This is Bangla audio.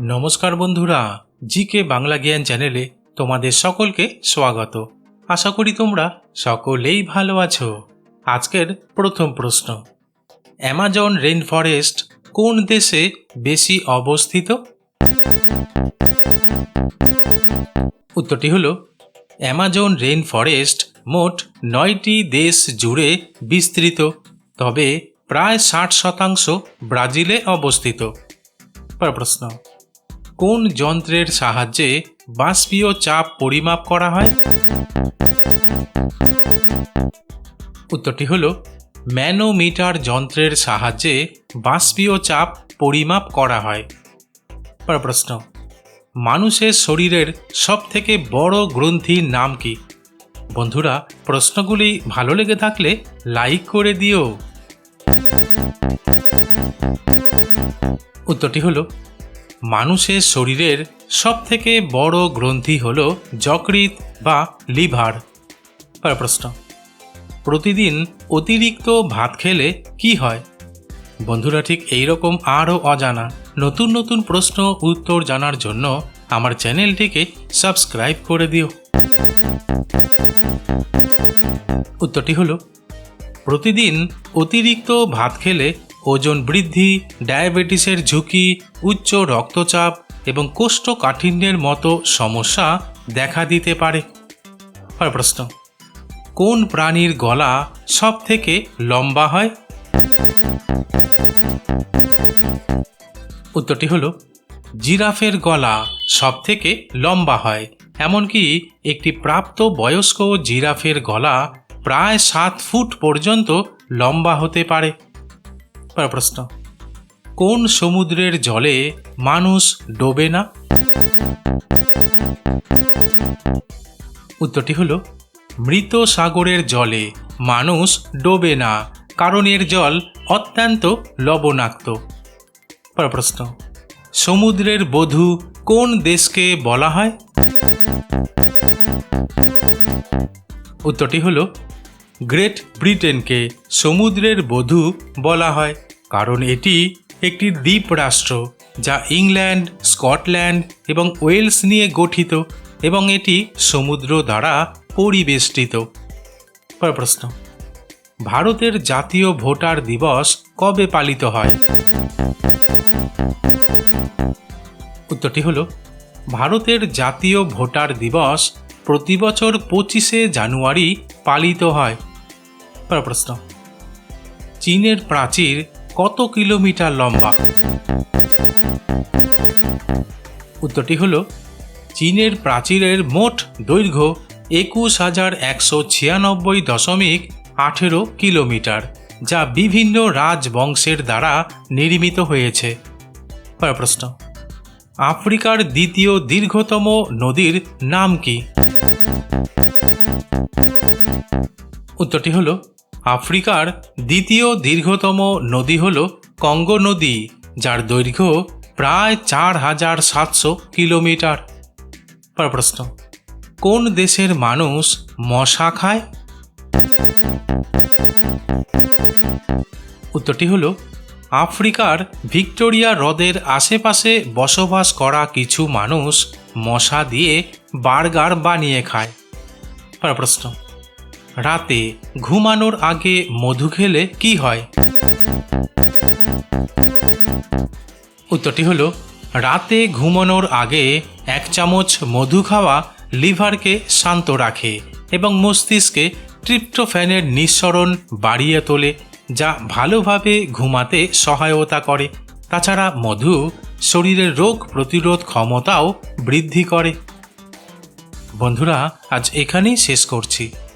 নমস্কার বন্ধুরা, জিকে বাংলা জ্ঞান চ্যানেলে তোমাদের সকলকে স্বাগত। আশা করি তোমরা সকলেই ভালো আছো। আজকের প্রথম প্রশ্ন, অ্যামাজন রেন ফরেস্ট কোন দেশে বেশি অবস্থিত? উত্তরটি হল, অ্যামাজন রেন ফরেস্ট মোট নয়টি দেশ জুড়ে বিস্তৃত, তবে প্রায় ষাট শতাংশ ব্রাজিলে অবস্থিত। প্রশ্ন কোন যন্ত্রের সাহায্যে বাষ্পীয় চাপ পরিমাপ করা হয়? উত্তরটি হল, ম্যানোমিটার যন্ত্রের সাহায্যে বাষ্পীয় চাপ পরিমাপ করা হয়। প্রশ্ন, মানুষের শরীরের সবথেকে বড় গ্রন্থির নাম কি? বন্ধুরা, প্রশ্নগুলি ভালো লেগে থাকলে লাইক করে দিও। উত্তরটি হলো মানুষের শরীরের সবথেকে বড় গ্রন্থি হল যকৃৎ বা লিভার। প্রশ্ন, প্রতিদিন অতিরিক্ত ভাত খেলে কি হয়? বন্ধুরা, ঠিক এই রকম আরও অজানা নতুন নতুন প্রশ্ন উত্তর জানার জন্য আমার চ্যানেলটিকে সাবস্ক্রাইব করে দিও। উত্তরটি হলো, প্রতিদিন অতিরিক্ত ভাত খেলে ওজন বৃদ্ধি, ডায়াবেটিসের ঝুঁকি, উচ্চ রক্তচাপ এবং কোষ্ঠকাঠিন্যের মতো সমস্যা দেখা দিতে পারে। প্রশ্ন, কোন প্রাণীর গলা সব থেকে লম্বা হয়? উত্তরটি হলো, জিরাফের গলা সব থেকে লম্বা হয়, এমনকি একটি প্রাপ্ত বয়স্ক জিরাফের গলা প্রায় সাত ফুট পর্যন্ত লম্বা হতে পারে। প্রশ্ন। কোন সমুদ্রের জলে মানুষ ডোবে না? উত্তরটি হলো, মৃত সাগরের জলে মানুষ ডোবে না, কারণ এর জল অত্যন্ত লবণাক্ত। প্রশ্ন, সমুদ্রের বধূ কোন দেশকে বলা হয়? উত্তরটি হলো গ্রেট ব্রিটেনকে সমুদ্রের বধূ বলা হয়, কারণ এটি একটি দ্বীপ রাষ্ট্র যা ইংল্যান্ড, স্কটল্যান্ড এবং ওয়েলস নিয়ে গঠিত এবং এটি সমুদ্র দ্বারা পরিবেষ্টিত। প্রশ্ন, ভারতের জাতীয় ভোটার দিবস কবে পালিত হয়? উত্তরটি হল, ভারতের জাতীয় ভোটার দিবস প্রতি বছর পঁচিশে জানুয়ারি পালিত হয়। পরের প্রশ্ন। চীনের প্রাচীর কত কিলোমিটার লম্বা? উত্তরটি হল, চীনের প্রাচীরের মোট দৈর্ঘ্য একুশ হাজার একশো ছিয়ানব্বই দশমিক আঠেরো কিলোমিটার, যা বিভিন্ন রাজবংশের দ্বারা নির্মিত হয়েছে। প্রশ্ন, আফ্রিকার দ্বিতীয় দীর্ঘতম নদীর নাম কি? উত্তরটি হল আফ্রিকার দ্বিতীয় দীর্ঘতম নদী হল কঙ্গো নদী, যার দৈর্ঘ্য প্রায় চার হাজার সাতশো কিলোমিটার। পর প্রশ্ন, কোন দেশের মানুষ মশা খায়? উত্তরটি হল, আফ্রিকার ভিক্টোরিয়া হ্রদের আশেপাশে বসবাস করা কিছু মানুষ মশা দিয়ে বার্গার বানিয়ে খায়। পরের প্রশ্ন রাতে ঘুমানোর আগে মধু খেলে কি হয়? উত্তরটি হলো, রাতে ঘুমানোর আগে এক চামচ মধু খাওয়া লিভারকে শান্ত রাখে এবং মস্তিষ্কে ট্রিপ্টোফ্যানের নিঃসরণ বাড়িয়ে তোলে, যা ভালোভাবে ঘুমাতে সহায়তা করে। তাছাড়া মধু শরীরের রোগ প্রতিরোধ ক্ষমতাও বৃদ্ধি করে। বন্ধুরা, আজ এখানেই শেষ করছি।